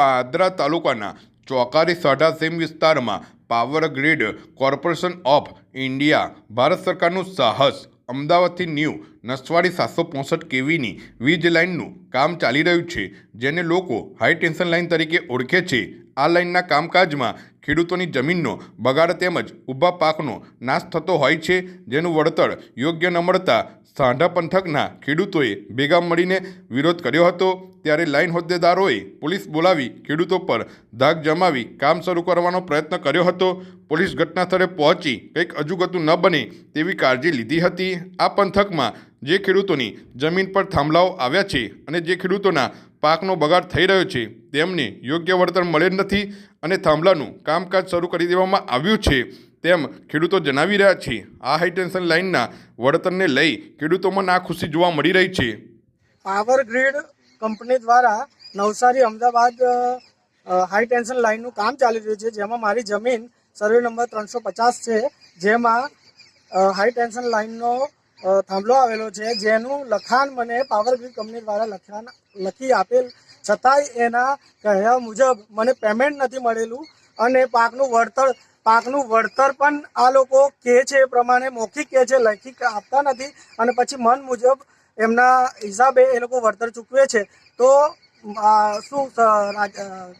પાદરા તાલુકાના ચોકારી સાઢા સીમ વિસ્તારમાં power grid corporation of India, Bharat સરકારનું સાહસ, અમદાવાદથી ન્યૂ નસવાડી સાતસો પોસઠ કેવીની વીજ લાઇનનું કામ ચાલી રહ્યું છે, જેને લોકો હાઈ ટેન્શન લાઇન તરીકે ઓળખે છે. આ લાઇનના કામકાજમાં ખેડૂતોની જમીનનો બગાડ તેમજ ઊભા પાકનો નાશ થતો હોય છે, જેનું વળતર યોગ્ય ન મળતા સાંઢા પંથકના ખેડૂતોએ ભેગા મળીને વિરોધ કર્યો હતો. ત્યારે લાઇન હોદ્દેદારોએ પોલીસ બોલાવી ખેડૂતો પર ધાક જમાવી કામ શરૂ કરવાનો પ્રયત્ન કર્યો હતો. પોલીસ ઘટના સ્થળે પહોંચી કંઈક અજુગતું ન બને તેવી કાળજી લીધી હતી. આ પંથકમાં જે ખેડૂતોની જમીન પર થાંભલાઓ આવ્યા છે અને જે ખેડૂતોના પાકનો બગાડ થઈ રહ્યો છે, તેમને યોગ્ય વળતર મળે નથી અને થાંભલાનું કામકાજ શરૂ કરી દેવામાં આવ્યું છે, તેમ ખેડૂતો જણાવી રહ્યા છે. આ હાઈટેન્શન લાઇનના વળતરને લઈ ખેડૂતોમાં ના ખુશી જોવા મળી રહી છે. પાવર ગ્રીડ કંપની દ્વારા નવસારી, અમદાવાદ હાઈ ટેન્શન લાઇનનું કામ ચાલી રહ્યું છે. જેમાં મારી જમીન સર્વે નંબર ત્રણસો પચાસ છે. જેમાં હાઈ ટેન્શન લાઇનનો થાંભલો આવેલો છે. જેનું લખાણ મને પાવર ગ્રીડ કંપની દ્વારા લખાણ લખી આપેલ. છતાંય એના કહ્યા મુજબ મને પેમેન્ટ નથી મળેલું અને પાકનું વળતર પાકનું વળતર પણ આ લોકો કહે છે એ પ્રમાણે, મૌખિક કહે છે લખી આપતા નથી. અને પછી મન મુજબ એમના હિસાબે એ લોકો વળતર ચૂકવે છે. તો શું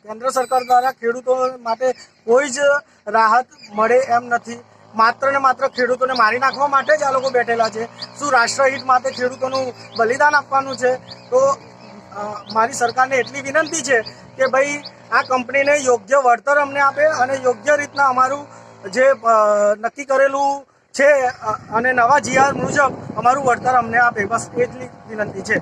કેન્દ્ર સરકાર દ્વારા ખેડૂતો માટે કોઈ જ રાહત મળે એમ નથી. માત્ર ને માત્ર ખેડૂતોને મારી નાખવા માટે જ આ લોકો બેઠેલા છે. શું રાષ્ટ્રહિત માટે ખેડૂતોનું બલિદાન આપવાનું છે? તો મારી સરકારને એટલી વિનંતી છે કે ભાઈ, આ કંપનીને યોગ્ય વળતર અમને આપે અને યોગ્ય રીતના અમારું જે નક્કી કરેલું છે અને નવા જીઆર મુજબ અમારું વળતર અમને આપે. બસ એટલી વિનંતી છે.